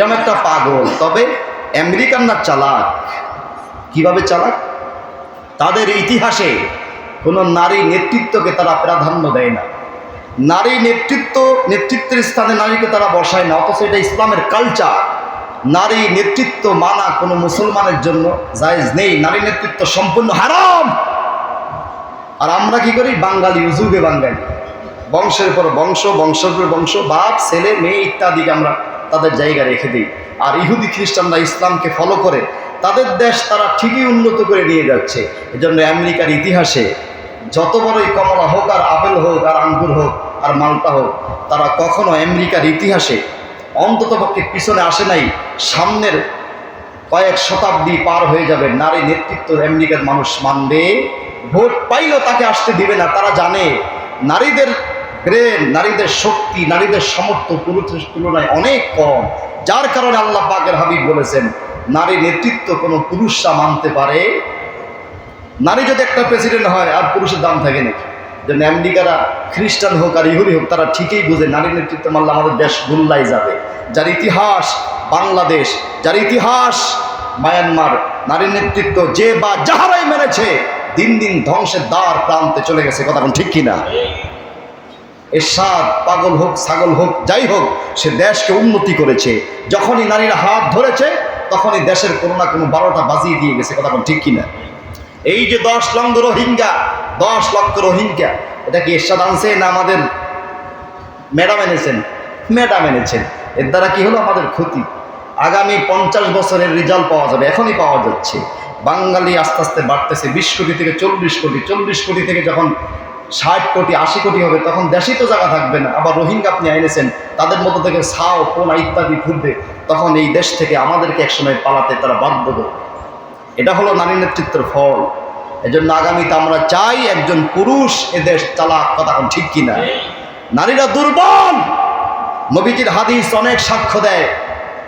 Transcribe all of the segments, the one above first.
এরকম একটা পাগল। তবে আমেরিকান না চালাক? কীভাবে চালাক? তাদের ইতিহাসে কোনো নারী নেতৃত্বকে তারা প্রাধান্য দেয় না। নারী নেতৃত্ব নেতৃত্বের স্থানে নারীকে তারা বসায় না, অথচ এটা ইসলামের কালচার নারী নেতৃত্ব মানা কোনো মুসলমানের জন্য জায়জ নেই। নারী নেতৃত্ব সম্পূর্ণ হারাম। আর আমরা কি করি? বাঙালি উজুবে বাঙালি। বংশের পর বংশ, বংশের পর বংশ, বাপ, ছেলে, মেয়ে ইত্যাদিকে আমরা তাদের জায়গা রেখে দিই। আর ইহুদি খ্রিস্টানরা ইসলামকে ফলো করে, তাদের দেশ তারা ঠিকই উন্নত করে নিয়ে যাচ্ছে। এজন্য আমেরিকার ইতিহাসে যত বড়ই কমলা হোক আর আপেল হোক আর আঙ্গুর হোক আর মালটা হোক, তারা কখনো আমেরিকার ইতিহাসে অন্ততপক্ষে পিছনে আসে নাই, সামনের কয়েক শতাব্দী পার হয়ে যাবে, নারী নেতৃত্ব আমেরিকার মানুষ মানবে, ভোট পাইলেও তাকে আসতে দিবে না। তারা জানে, নারীদের ব্রেন নারীদের শক্তি, নারীদের সামর্থ্য পুরুষের তুলনায় অনেক কম। যার কারণে আল্লাহ পাকের হাবিব বলেছেন, নারী নেতৃত্ব কোনো পুরুষরা মানতে পারে? নারী যদি একটা প্রেসিডেন্ট হয়, আর পুরুষের দাম থাকে নাকি? যেন আমেরিকারা খ্রিস্টান হোক আর ইহুদি হোক, তারা ঠিকই বুঝে নারী নেতৃত্ব মানলে আমাদের দেশ গুল্লাই যাবে। যার ইতিহাস বাংলাদেশ, যার ইতিহাস মায়ানমার, নারী নেতৃত্ব যে বা যাহারাই মেরেছে দিন দিন ধ্বংসের দ্বার প্রান্তে চলে গেছে, কথা ঠিক কিনা? এরশাদ, পাগল হোক, ছাগল হোক, যাই হোক, সে দেশকে উন্নতি করেছে। যখনই নারীরা হাত ধরেছে, তখনই দেশের কোনো না কোনো বারোটা বাজিয়ে দিয়ে গেছে, কথা ঠিক কিনা? এই যে দশ লক্ষ রোহিঙ্গা, দশ লক্ষ রোহিঙ্গা, এটা কি এরশাদ আনছে না আমাদের ম্যাডাম এনেছেন? ম্যাডাম এনেছেন। এর দ্বারা কি হলো আমাদের ক্ষতি? আগামী পঞ্চাশ বছরের রেজাল্ট পাওয়া যাবে, এখনই পাওয়া যাচ্ছে। বাঙালি আস্তে আস্তে বাড়তেছে, বিশ কোটি থেকে চল্লিশ কোটি চল্লিশ কোটি থেকে যখন ষাট কোটি, আশি কোটি হবে, তখন দেশেই তো জায়গা থাকবে না। আবার রোহিঙ্গা আপনি এনেছেন তাদের মধ্যে থেকে সাও পোনা ইত্যাদি ফুটবে তখন এই দেশ থেকে আমাদেরকে একসময় পালাতে তারা বাধ্য করবে এটা হলো নারী নেতৃত্বের ফল। এজন্য আগামীতে আমরা চাই একজন পুরুষ এদেশ চালাক, কথা এখন ঠিক কিনা? নারীরা দুর্বল! নবীজির হাদিস অনেক সাক্ষ্য দেয়।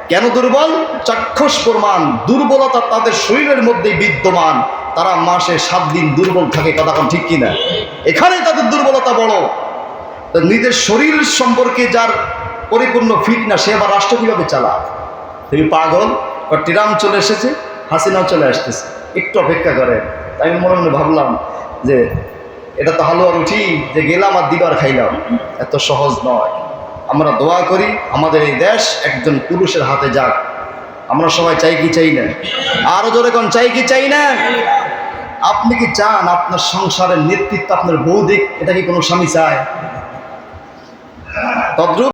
কেন দুর্বল? চাক্ষুষ প্রমাণ, দুর্বলতা তাদের শরীরের মধ্যেই বিদ্যমান। তারা মাসে সাত দিন দুর্বল থাকে, কথা ঠিক কিনা? এখানেই তাদের দুর্বলতা বড়। নিজের শরীর সম্পর্কে যার পরিপূর্ণ ফিট না, সে আবার রাষ্ট্র কীভাবে চালা তুমি পাগল? বা টিরাম চলে এসেছে, হাসিনাও চলে আসতেছে। একটু অপেক্ষা করে তাই আমি মনে মনে ভাবলাম যে, এটা তো হালুয়া রুটি, যে গেলাম আর দিবার খাইলাম। এত সহজ নয়। আমরা দোয়া করি, আমাদের এই দেশ একজন পুরুষের হাতে যাক। আমরা সবাই চাই কি চাই না? আরও জোরে কোন, চাই কি চাই না? আপনি কি চান আপনার সংসারের নেতৃত্ব আপনার বৌদিক? এটা কি কোনো স্বামী চায়? তদ্রুপ